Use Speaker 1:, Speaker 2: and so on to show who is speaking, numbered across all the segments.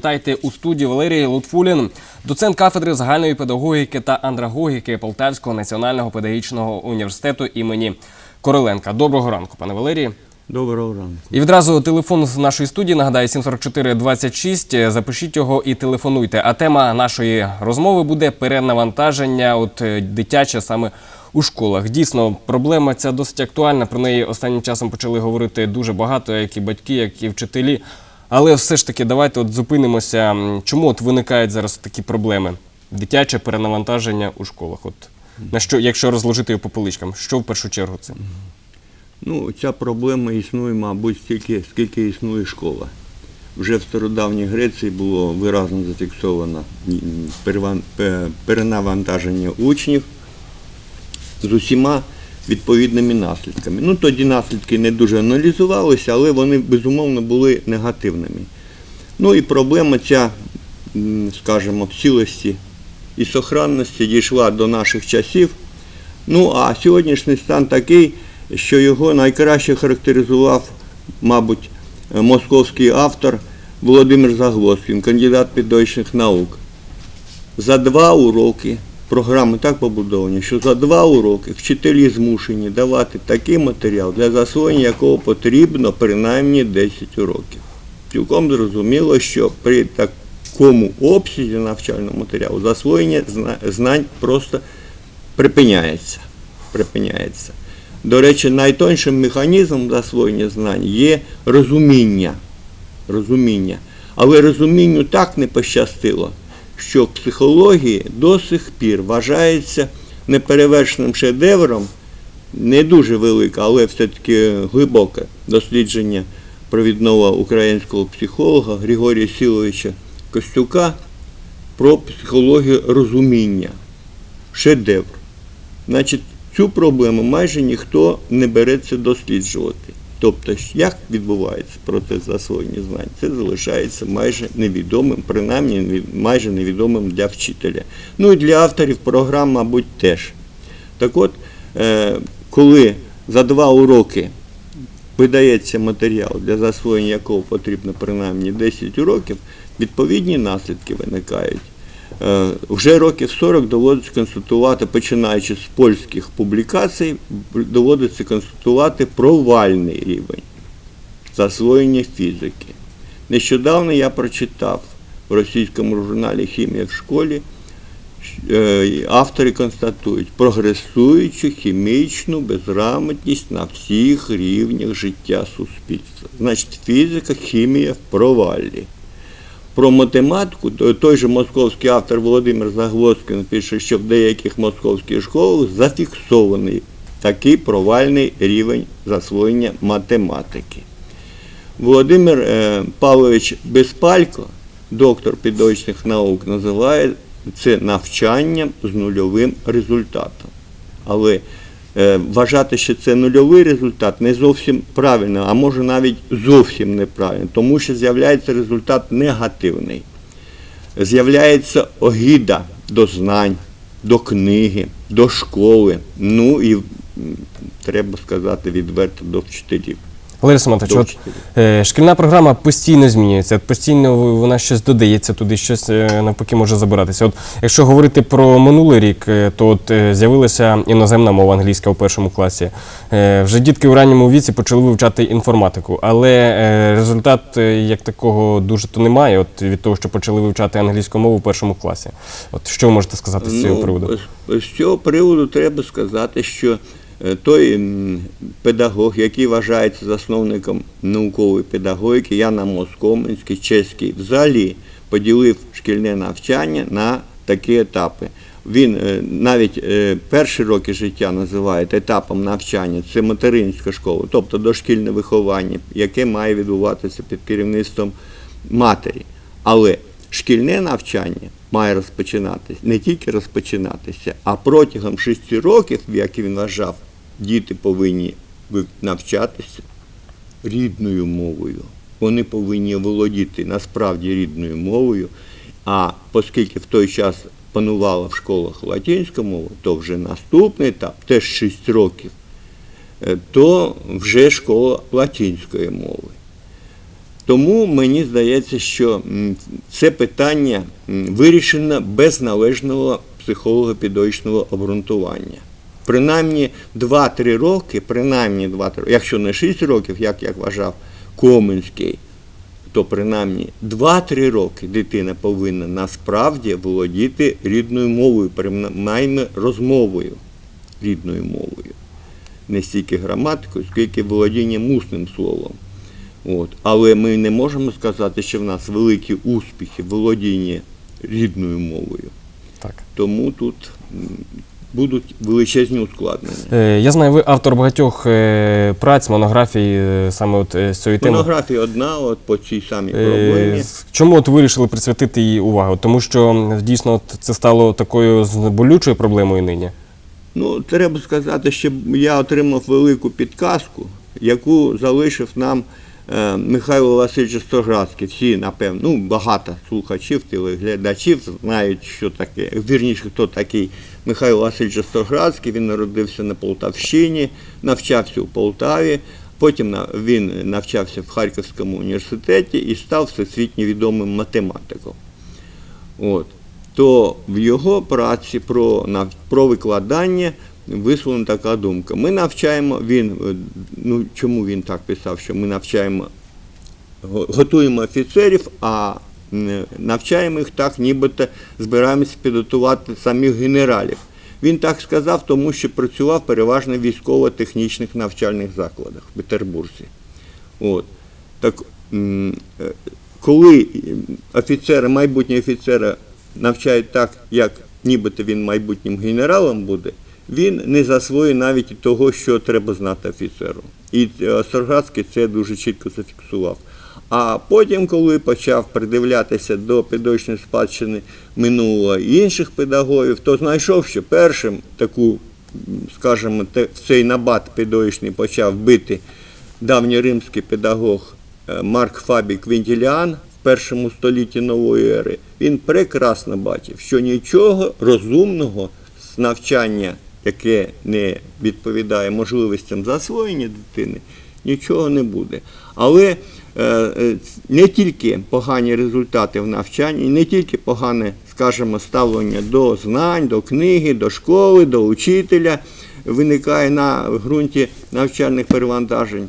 Speaker 1: Вітайте у студії Валерій Лутфулін, доцент кафедри загальної педагогіки та андрагогіки Полтавського національного педагогічного університету імені Короленка. Доброго ранку, пане Валерії.
Speaker 2: Доброго ранку.
Speaker 1: І відразу телефон з нашої студії нагадаю 744 26. Запишіть його і телефонуйте. А тема нашої розмови буде перенавантаження, от е, дитяче саме у школах. Дійсно, проблема ця досить актуальна. Про неї останнім часом почали говорити дуже багато, як і батьки, як і вчителі. Але все ж таки, давайте от зупинимося. Чому от виникають зараз такі проблеми? Дитяче перенавантаження у школах. От на що, якщо розложити його по поличкам, що в першу чергу це?
Speaker 2: Ну, ця проблема існує, мабуть, стільки, скільки існує школа. Вже в стародавній Греції було виразно зафіксовано перенавантаження учнів з усіма відповідними наслідками. Ну, тоді наслідки не дуже аналізувалися, але вони безумовно були негативними. Ну і проблема ця, скажімо, в цілості і сохранності дійшла до наших часів. Ну а сьогоднішній стан такий, що його найкраще характеризував, мабуть, е, московський автор Володимир Заглоскін, кандидат педагогічних наук. За два уроки програми так побудовані, що за два уроки вчителі змушені давати такий матеріал, для засвоєння якого потрібно принаймні 10 уроків. Цілком зрозуміло, що при такому обсязі навчального матеріалу засвоєння знань просто припиняється. припиняється. До речі, найтоншим механізмом засвоєння знань є розуміння. розуміння. Але розумінню так не пощастило, що в психології до сих пір вважається неперевершеним шедевром, не дуже велике, але все-таки глибоке дослідження провідного українського психолога Григорія Сіловича Костюка про психологію розуміння. Шедевр. Значить, цю проблему майже ніхто не береться досліджувати. Тобто, як відбувається процес засвоєння знань, це залишається майже невідомим, принаймні майже невідомим для вчителя. Ну і для авторів програм, мабуть, теж. Так от, е, коли за два уроки видається матеріал, для засвоєння якого потрібно принаймні 10 уроків, відповідні наслідки виникають. Е, Вже років 40 доводиться констатувати, починаючи з польських публікацій, доводиться констатувати провальний рівень засвоєння фізики. Нещодавно я прочитав в російському журналі Хімія в школі. е, Автори констатують прогресуючу хімічну безграмотність на всіх рівнях життя суспільства. Значить, фізика, хімія в провалі. Про математику то- той же московський автор Володимир Заглоскін пише, що в деяких московських школах зафіксований такий провальний рівень засвоєння математики. Володимир е, Павлович Безпалько, доктор педагогічних наук, називає це навчанням з нульовим результатом. Але вважати, що це нульовий результат, не зовсім правильно, а може навіть зовсім неправильно, тому що з'являється результат негативний. З'являється огіда до знань, до книги, до школи, ну і треба сказати відверто до вчителів.
Speaker 1: Валерій
Speaker 2: До
Speaker 1: от. Е, Шкільна програма постійно змінюється, постійно вона щось додається туди, щось е, навпаки може забиратися. От якщо говорити про минулий рік, е, то от е, з'явилася іноземна мова англійська у першому класі. Е, Вже дітки у ранньому віці почали вивчати інформатику, але результат як такого дуже то немає. От від того, що почали вивчати англійську мову у першому класі. От що ви можете сказати з цього приводу?
Speaker 2: з- цього приводу треба сказати, що той педагог, який вважається засновником наукової педагогіки, Яна Москоменський, чеський, взагалі поділив шкільне навчання на такі етапи. Він е, навіть е, перші роки життя називає етапом навчання, це материнська школа, тобто дошкільне виховання, яке має відбуватися під керівництвом матері. Але шкільне навчання має розпочинатися, не тільки розпочинатися, а протягом шести років, як він вважав, діти повинні навчатися рідною мовою. Вони повинні володіти насправді рідною мовою. А оскільки в той час панувала в школах латинська мова, то вже наступний етап, теж 6 років, е, то вже школа латинської мови. Тому мені здається, що це питання вирішено без належного психолого-педагогічного обґрунтування. Принаймні 2-3 роки, принаймні 2-3 роки, якщо не 6 років, як я вважав Коменський, то принаймні 2-3 роки дитина повинна насправді володіти рідною мовою, принаймні розмовою рідною мовою. Не стільки граматикою, скільки володінням усним словом. От. Але ми не можемо сказати, що в нас великі успіхи в володінні рідною мовою.
Speaker 1: Так.
Speaker 2: Тому тут будуть величезні ускладнення.
Speaker 1: Е, Я знаю, ви автор багатьох е, праць, монографій е, саме от з цієї теми.
Speaker 2: Монографія одна от по цій самій проблемі.
Speaker 1: Чому от вирішили присвятити їй увагу? Тому що дійсно от це стало такою болючою проблемою нині.
Speaker 2: Ну, треба сказати, що я отримав велику підказку, яку залишив нам Михайло Васильович Стоградський. Всі, напевно, ну, багато слухачів, телеглядачів знають, що таке, вірніше, хто такий Михайло Васильович Стоградський. Він народився на Полтавщині, навчався у Полтаві. Потім він навчався в Харківському університеті і став всесвітньо відомим математиком. От. То в його праці про, про викладання висловлена така думка. Ми навчаємо, він, е, ну чому він так писав, що ми навчаємо, готуємо офіцерів, а навчаємо їх так, нібито збираємося підготувати самих генералів. Він так сказав, тому що працював переважно в військово-технічних навчальних закладах в Петербурзі. От. Так, е, коли офіцера, майбутні офіцера навчають так, як нібито він майбутнім генералом буде, він не засвоює навіть того, що треба знати офіцеру. І е, це дуже чітко зафіксував. А потім, коли почав придивлятися до педагогічної спадщини минулого і інших педагогів, то знайшов, що першим таку, скажімо, цей набат педагогічний почав бити давньоримський педагог е, Марк Фабій Квінтіліан в першому столітті нової ери, він прекрасно бачив, що нічого розумного з навчання, яке не відповідає можливостям засвоєння дитини, нічого не буде. Але не тільки погані результати в навчанні, не тільки погане, скажімо, ставлення до знань, до книги, до школи, до учителя виникає на ґрунті навчальних перевантажень.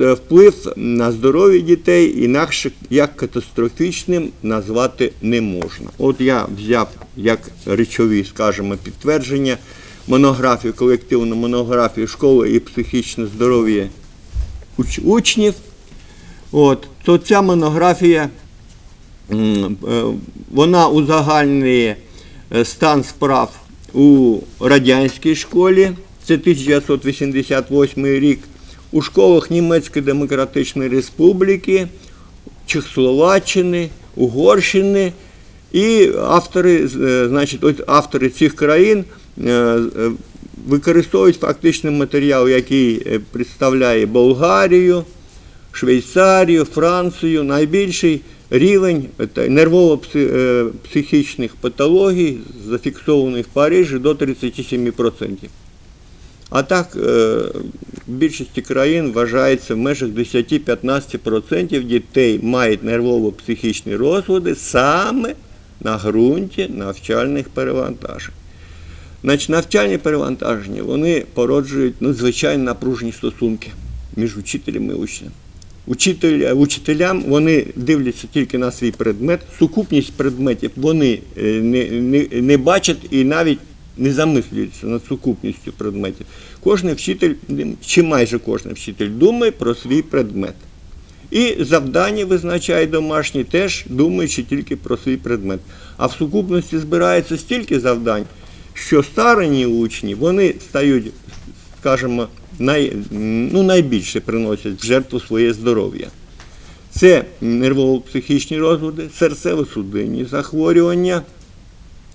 Speaker 2: Е, Вплив на здоров'я дітей інакше як катастрофічним назвати не можна. От я взяв як речові, скажімо, підтвердження монографію, колективну монографію школи і психічне здоров'я уч- учнів. От, то ця монографія е, вона узагальнює е, стан справ у радянській школі, це 1988 рік, у школах Німецької Демократичної Республіки, Чехословаччини, Угорщини. І автори, е, значить, автори цих країн використовують фактично матеріал, який представляє Болгарію, Швейцарію, Францію, найбільший рівень е, нервово-психічних патологій, зафіксованих в Парижі, до 37%. А так, е, в більшості країн вважається в межах 10-15% дітей мають нервово-психічні розлади саме на ґрунті навчальних перевантажень. Значить, навчальні перевантаження вони породжують надзвичайно напружені стосунки між учителем і учнем. Учителя, учителям вони дивляться тільки на свій предмет, сукупність предметів вони е, не, не, не бачать і навіть не замислюються над сукупністю предметів. Кожен вчитель, чи майже кожен вчитель думає про свій предмет. І завдання визначає домашні, теж думаючи тільки про свій предмет. А в сукупності збирається стільки завдань, що старені учні вони стають, скажімо, най, ну, найбільше приносять в жертву своє здоров'я. Це нервово-психічні розлади, серцево-судинні захворювання,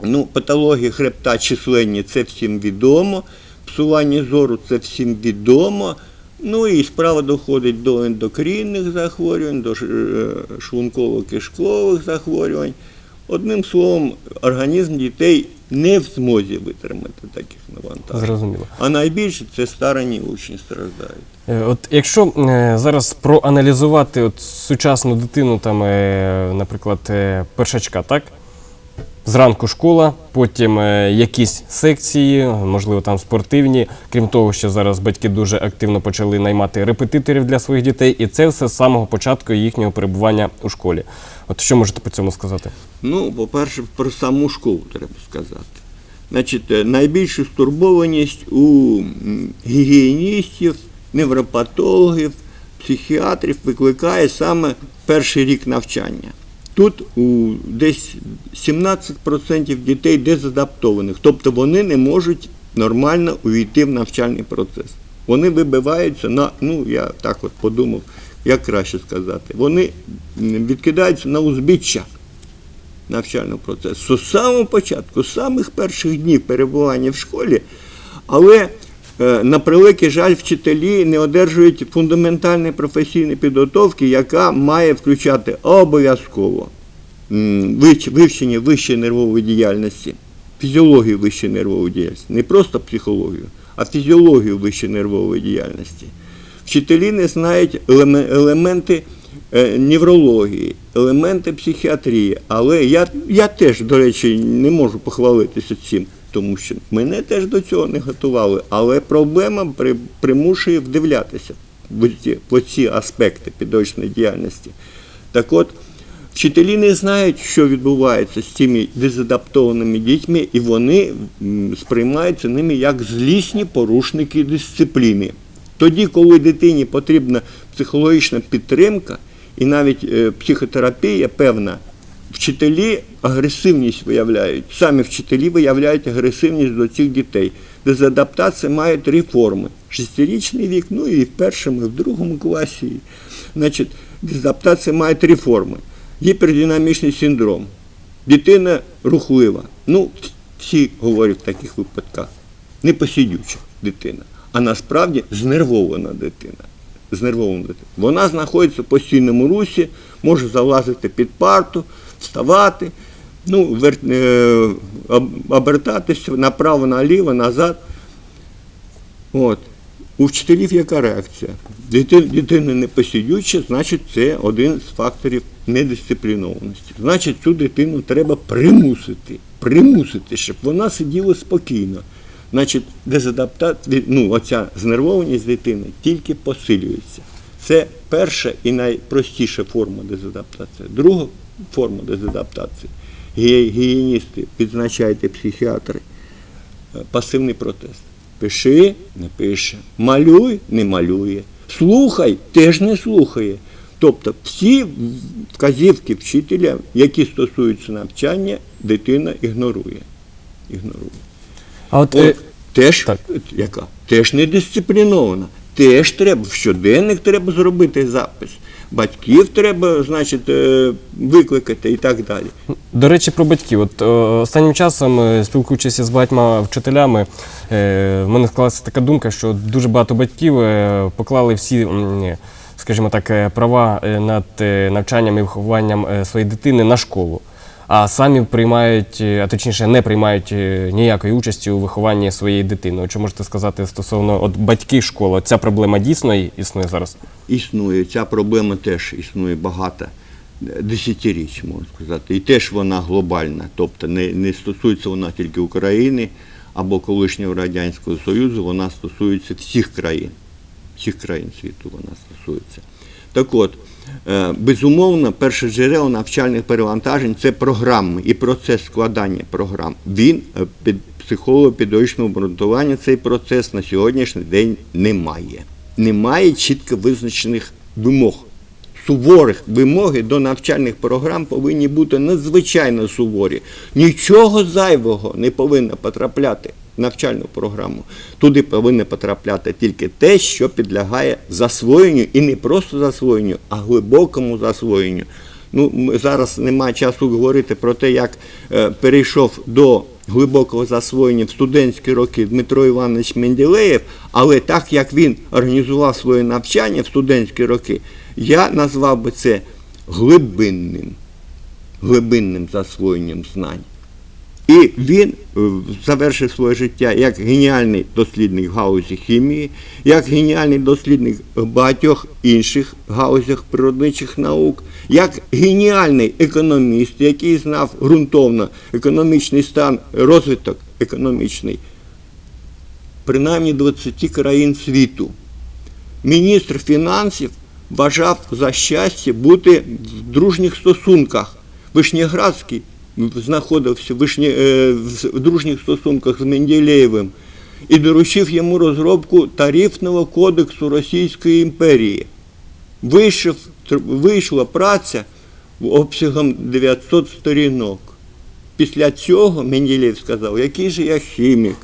Speaker 2: ну, патології хребта численні це всім відомо, псування зору це всім відомо. Ну і справа доходить до ендокринних захворювань, до е, шлунково-кишкових захворювань. Одним словом, організм дітей не в змозі витримати таких навантажень.
Speaker 1: Зрозуміло.
Speaker 2: А найбільше це старані учні страждають.
Speaker 1: Е, От якщо е, зараз проаналізувати от сучасну дитину, там, е, наприклад, першачка, так? Зранку школа, потім якісь секції, можливо, там спортивні. Крім того, що зараз батьки дуже активно почали наймати репетиторів для своїх дітей, і це все з самого початку їхнього перебування у школі. От що можете по цьому сказати?
Speaker 2: Ну, по-перше, про саму школу треба сказати. Значить, е, найбільшу стурбованість у гігієністів, невропатологів, психіатрів викликає саме перший рік навчання. Тут у десь 17% дітей дезадаптованих, тобто вони не можуть нормально увійти в навчальний процес. Вони вибиваються на, ну я так от подумав, як краще сказати, вони відкидаються на узбіччя навчального процесу. З самого початку, з самих перших днів перебування в школі, але е, на превеликий жаль, вчителі не одержують фундаментальної професійної підготовки, яка має включати обов'язково вивчення вищої нервової діяльності, фізіологію вищої нервової діяльності, не просто психологію, а фізіологію вищої нервової діяльності. Вчителі не знають елементи е, неврології, елементи психіатрії. Але я, я теж, до речі, не можу похвалитися цим, тому що мене теж до цього не готували. Але проблема при, примушує вдивлятися в ці аспекти підочної діяльності. Так от, вчителі не знають, що відбувається з цими дезадаптованими дітьми, і вони сприймаються ними як злісні порушники дисципліни. Тоді, коли дитині потрібна психологічна підтримка і навіть е, психотерапія певна, вчителі агресивність виявляють. Самі вчителі виявляють агресивність до цих дітей. Дезадаптація має три форми: шестирічний вік, ну і в першому, і в другому класі. Значить, дезадаптація має три форми: гіпердинамічний синдром. Дитина рухлива. Ну, всі говорять в таких випадках. Непосидюча дитина, а насправді знервована дитина. Знервована дитина. Вона знаходиться в постійному русі, може залазити під парту, вставати, ну, вер... е, обертатися направо, наліво, назад. От. У вчителів яка реакція? Дитина, не посидюча, значить, це один з факторів недисциплінованості. Значить, цю дитину треба примусити, примусити, щоб вона сиділа спокійно. Значить, дезадаптація, ну, оця знервованість дитини тільки посилюється. Це перша і найпростіша форма дезадаптації. Друга форма дезадаптації. Гі- Гігієністи, підзначайте психіатри, е, пасивний протест. Пиши, не пише. Малюй, не малює. Слухай, теж не слухає. Тобто всі вказівки вчителя, які стосуються навчання, дитина ігнорує. ігнорує.
Speaker 1: А от,
Speaker 2: От,
Speaker 1: е,
Speaker 2: теж,
Speaker 1: так.
Speaker 2: яка? теж не дисциплінована. Теж треба, в щоденник треба зробити запис. Батьків треба, значить, е, викликати і так далі.
Speaker 1: До речі, про батьків. От е, останнім часом, е, спілкуючись з багатьма вчителями, е, в мене склалася така думка, що дуже багато батьків е, поклали всі, скажімо так, е, права е, над е, навчанням і вихованням е, своєї дитини на школу. А самі приймають, е, а точніше, не приймають е, ніякої участі у вихованні своєї дитини. Що можете сказати стосовно от батьки школи? Ця проблема дійсно існує зараз?
Speaker 2: Існує. Ця проблема теж існує багато десятиріч, можна сказати. І теж вона глобальна. Тобто не, не стосується вона тільки України або колишнього Радянського Союзу, вона стосується всіх країн. Всіх країн світу вона стосується. Так от, безумовно, перше джерело навчальних перевантажень це програми і процес складання програм. Він е, під психолого-педагогічного обґрунтування цей процес на сьогоднішній день не має. Немає чітко визначених вимог. Суворих вимоги до навчальних програм повинні бути надзвичайно суворі. Нічого зайвого не повинно потрапляти навчальну програму. Туди повинно потрапляти тільки те, що підлягає засвоєнню, і не просто засвоєнню, а глибокому засвоєнню. Ну, зараз немає часу говорити про те, як е, перейшов до глибокого засвоєння в студентські роки Дмитро Іванович Менделеєв, але так як він організував своє навчання в студентські роки, я назвав би це глибинним, глибинним засвоєнням знань. І він е, завершив своє життя як геніальний дослідник в галузі хімії, як геніальний дослідник багатьох інших галузях природничих наук, як геніальний економіст, який знав ґрунтовно економічний стан, розвиток економічний, принаймні 20 країн світу. Міністр фінансів вважав за щастя бути в дружніх стосунках. Вишнєградський знаходився е, в дружніх стосунках з Менделєєвим і доручив йому розробку тарифного кодексу Російської імперії. Вийшов, вийшла праця обсягом 900 сторінок. Після цього Менделєєв сказав, який же я хімік,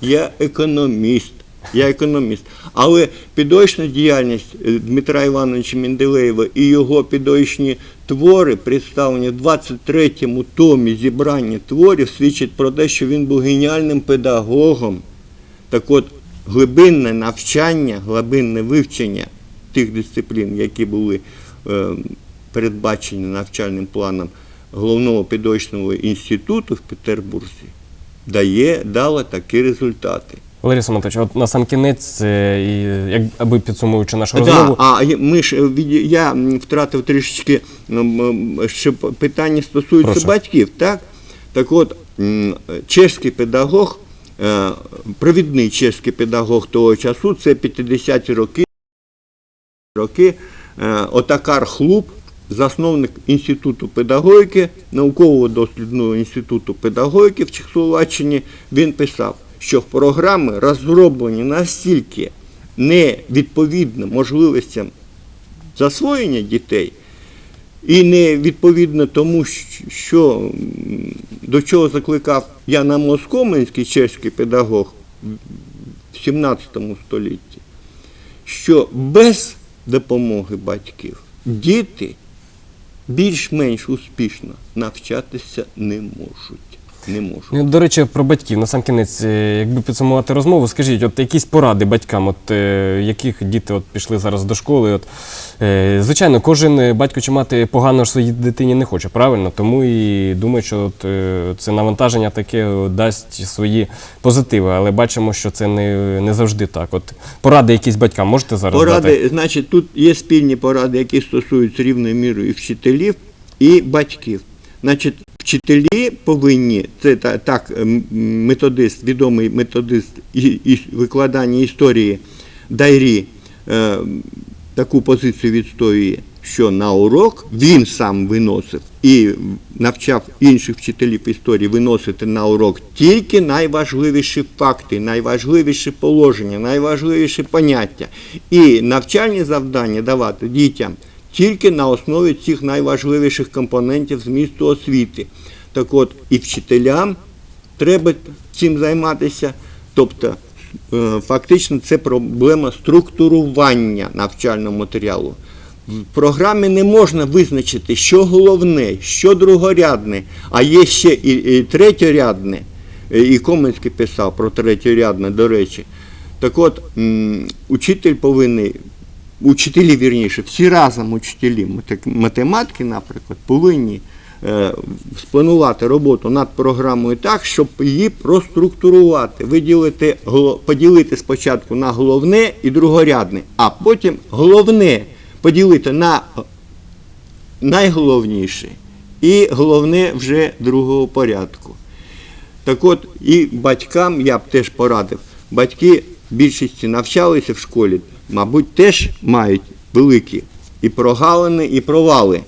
Speaker 2: я економіст. Я економіст. Але підойшна діяльність е, Дмитра Івановича Менделеєва і його підойшні твори, представлені в 23-му томі зібрання творів, свідчать про те, що він був геніальним педагогом. Так от, глибинне навчання, глибинне вивчення тих дисциплін, які були е, передбачені навчальним планом головного підочного інституту в Петербурзі, дає, дало такі результати.
Speaker 1: Валерій Самонтович, от на сам кінець, е, і як аби підсумуючи нашу
Speaker 2: Да,
Speaker 1: розмову,
Speaker 2: а я- ми ж е, від- я м, втратив трішечки м, п- питання стосується
Speaker 1: Прошу.
Speaker 2: батьків, так? Так от, м, чеський педагог, е, провідний чеський педагог того часу, це 50-ті роки, роки е, Отакар Хлуб, засновник Інституту педагогіки, наукового дослідного інституту педагогіки в Чехословаччині, він писав, що програми розроблені настільки невідповідно можливостям засвоєння дітей, і не відповідно тому, що до чого закликав Яна Москоменський, чеський педагог в 17 столітті, що без допомоги батьків діти більш-менш успішно навчатися не можуть. Не можуть.
Speaker 1: Ну, До речі, про батьків на сам кінець, е, якби підсумувати розмову, скажіть, от якісь поради батькам, от е, яких діти от пішли зараз до школи. От, е, звичайно, кожен батько чи мати погано ж своїй дитині не хоче, правильно? Тому і думаю, що от, це навантаження таке дасть свої позитиви, але бачимо, що це не, не завжди так. От поради якісь батькам можете зараз
Speaker 2: Поради,
Speaker 1: дати?
Speaker 2: значить, тут є спільні поради, які стосуються рівною мірою і вчителів, і батьків. Значить, вчителі повинні, це та- так, методист, відомий методист і викладання історії Дайрі е, таку позицію відстоює, що на урок він сам виносив і навчав інших вчителів історії виносити на урок тільки найважливіші факти, найважливіші положення, найважливіші поняття. І навчальні завдання давати дітям тільки на основі цих найважливіших компонентів змісту освіти. Так от і вчителям треба цим займатися. Тобто, е, фактично, це проблема структурування навчального матеріалу. В програмі не можна визначити, що головне, що другорядне, а є ще і, і третьорядне. Е, І Коменський писав про третьорядне, до речі. Так от, учитель повинен, учителі, вірніше, всі разом учителі математики, наприклад, повинні е, спланувати роботу над програмою так, щоб її проструктурувати, виділити, поділити спочатку на головне і другорядне, а потім головне поділити на найголовніше і головне вже другого порядку. Так от і батькам я б теж порадив. Батьки більшості навчалися в школі, мабуть, теж мають великі і прогалини, і провали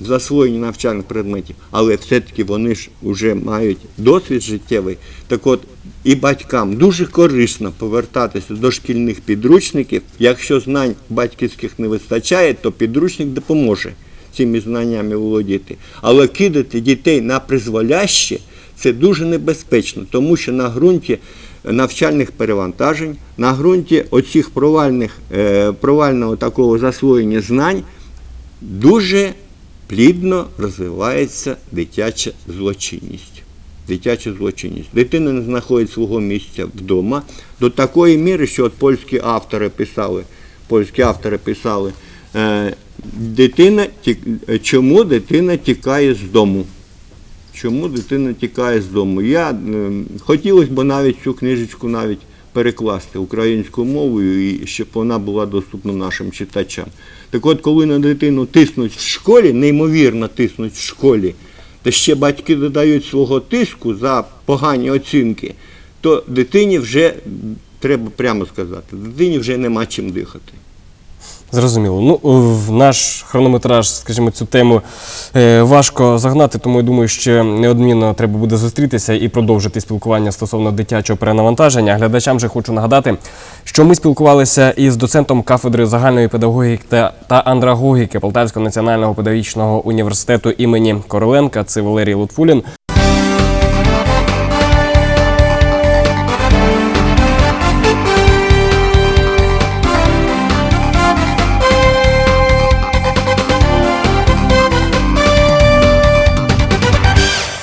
Speaker 2: в засвоєнні навчальних предметів, але все-таки вони ж вже мають досвід життєвий. Так от і батькам дуже корисно повертатися до шкільних підручників. Якщо знань батьківських не вистачає, то підручник допоможе цими знаннями володіти. Але кидати дітей на призволяще це дуже небезпечно, тому що на ґрунті навчальних перевантажень, на ґрунті оцих провальних, е, провального такого засвоєння знань дуже плідно розвивається дитяча злочинність. Дитяча злочинність. Дитина не знаходить свого місця вдома до такої міри, що от польські автори писали, польські автори писали, е, дитина, чому дитина тікає з дому. Чому дитина тікає з дому. Я е, хотілося б навіть цю книжечку навіть перекласти українською мовою, і щоб вона була доступна нашим читачам. Так от, коли на дитину тиснуть в школі, неймовірно тиснуть в школі, та ще батьки додають свого тиску за погані оцінки, то дитині вже, треба прямо сказати, дитині вже нема чим дихати.
Speaker 1: Зрозуміло. Ну, в наш хронометраж, скажімо, цю тему е, важко загнати, тому я думаю, що неодмінно треба буде зустрітися і продовжити спілкування стосовно дитячого перенавантаження. Глядачам же хочу нагадати, що ми спілкувалися із доцентом кафедри загальної педагогіки та, та андрагогіки Полтавського національного педагогічного університету імені Короленка. Це Валерій Лутфулін.